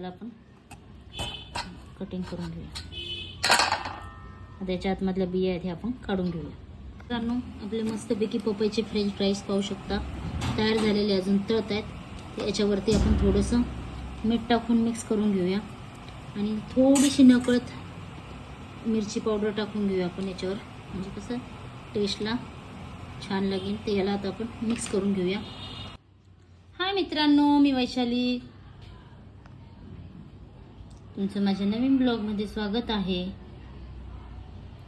याला आपण कटिंग करून घेऊया. आता याच्या आतमधल्या बिया आहेत हे आपण काढून घेऊया. मित्रांनो आपले मस्तपैकी पपईचे फ्रेंच फ्राईज पाहू शकता. तयार झालेले अजून तळत आहेत. याच्यावरती आपण थोडंसं मीठ टाकून मिक्स करून घेऊया. आणि थोडीशी नकळत मिरची पावडर टाकून घेऊया आपण याच्यावर. म्हणजे कसं टेस्टला छान लागेल. ते याला आता आपण मिक्स करून घेऊया. हाय मित्रांनो मी वैशाली. तुमचं माझ्या नवीन ब्लॉगमध्ये स्वागत आहे.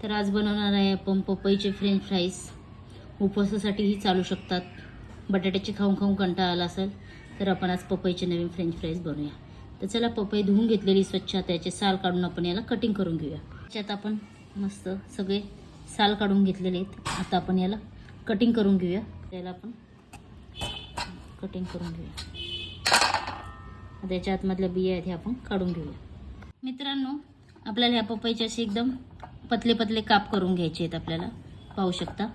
तर आज बनवणार आहे आपण पपईचे फ्रेंच फ्राईज उपवासासाठीही चालू शकतात. बटाट्याचे खाऊन खाऊन कंटाळा आला असेल तर आपण आज पपईचे नवीन फ्रेंच फ्राईज बनवूया. तर चला पपई धुवून घेतलेली स्वच्छ त्याचे साल काढून आपण याला कटिंग करून घेऊया. त्याच्यात आपण मस्त सगळे साल काढून घेतलेले आहेत. आता आपण याला कटिंग करून घेऊया. त्याला आपण कटिंग करून घेऊया. त्याच्या आतमधल्या बिया आहेत हे आपण काढून घेऊया. मित्रांनो आपल्याला ह्या पपईचे असे एकदम पतले पतले काप करून घ्यायचे आहेत आपल्याला. पाहू शकता.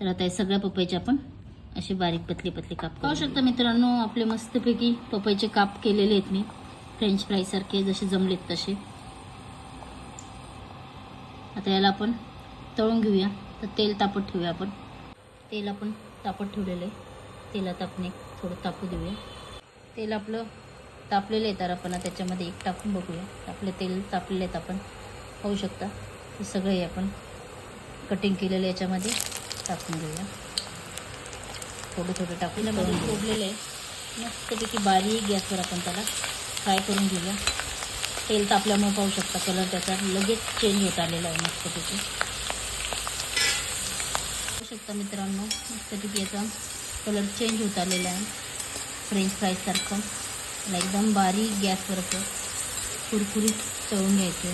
तर आता हे सगळ्या पपईचे आपण असे बारीक पतले पतले काप पाहू शकता. मित्रांनो आपले मस्तपैकी पपईचे काप केलेले आहेत मी. फ्रेंच फ्राईसारखे जसे जमलेत तसे. आता याला आपण तळून घेऊया. तर तेल तापत ठेवूया आपण. तेल आपण तापत ठेवलेलं आहे. तेलात आपण एक थोडं तापू देऊया. तेल आपलं तापलेलं आहे तर आपण त्याच्यामध्ये एक टाकून बघूया. आपलं तेल तापलेलं आहेत आपण. पाहू शकता. हे सगळे आपण कटिंग केलेलं याच्यामध्ये टाकून घेऊया. थोडं थोडं टाकून फोडलेलं आहे. मस्तपैकी बारीक गॅसवर आपण त्याला फ्राय करून घेऊया. तेल तापल्यामुळे पाहू शकता कलर त्याचा लगेच चेंज होत आलेला आहे मस्तपैकी. पाहू शकता मित्रांनो मस्तपैकी याचा कलर चेंज होत आलेला आहे. फ्रेंच फ्राईजसारखं त्याला एकदम बारीक गॅसवर असं कुरकुरीत तळून घ्यायचं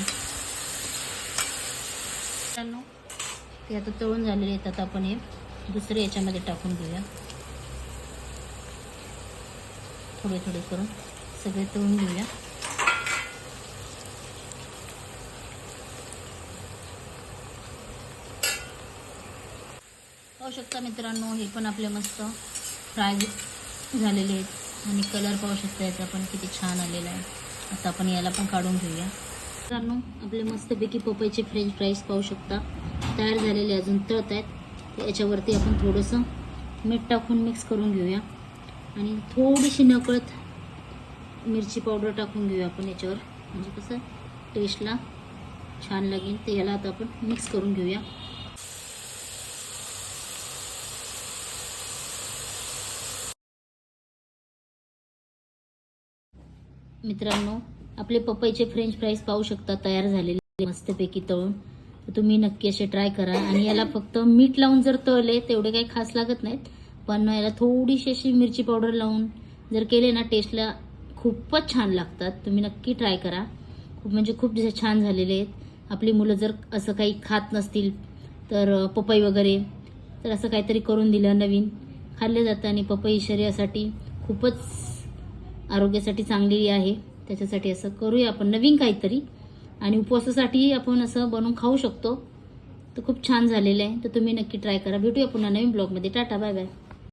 मित्रांनो ते आता तळून झालेले आहेत. आता आपण हे दुसरे याच्यामध्ये टाकून घेऊया. थोडे थोडे करून सगळे तळून घेऊया. पाहू शकता मित्रांनो हे पण आपले मस्त फ्राय झालेले आहेत. आणि कलर पाहू शकता याचा पण किती छान आलेला आहे. आता आपण याला पण काढून घेऊया. मित्रांनो आपले मस्तपैकी पपईचे फ्रेंच फ्राईज पाहू शकता. तयार झालेले अजून तळत आहेत. याच्यावरती आपण थोडंसं मीठ टाकून मिक्स करून घेऊया. आणि थोडीशी नकळत मिरची पावडर टाकून घेऊया आपण याच्यावर. म्हणजे कसं टेस्टला छान लागेल. तर याला आता आपण मिक्स करून घेऊया. मित्रांनो आपले पपईचे फ्रेंच फ्राईज पाहू शकता तयार झालेले मस्तपैकी तळून. तर तुम्ही नक्की असे ट्राय करा. आणि याला फक्त मीठ लावून जर तळले तेवढे काही खास लागत नाहीत. पण याला थोडीशी अशी मिरची पावडर लावून जर केले ना टेस्टला खूपच छान लागतात. तुम्ही नक्की ट्राय करा. खूप म्हणजे खूप छान झालेले आहेत. आपली मुलं जर असं काही खात नसतील तर पपई वगैरे तर असं काहीतरी करून दिलं नवीन. खाल्ले जातं आणि पपई शरीरासाठी खूपच आरोग्यासाठी चांगली आहे. त्याच्यासाठी असं करूया आपण नवीन काहीतरी. आणि उपवासासाठी आपण असं बनवून खाऊ शकतो. तर खूप छान झालेलं आहे. तर तुम्ही नक्की ट्राय करा. भेटूया पुन्हा नवीन ब्लॉगमध्ये टाटा बाय बाय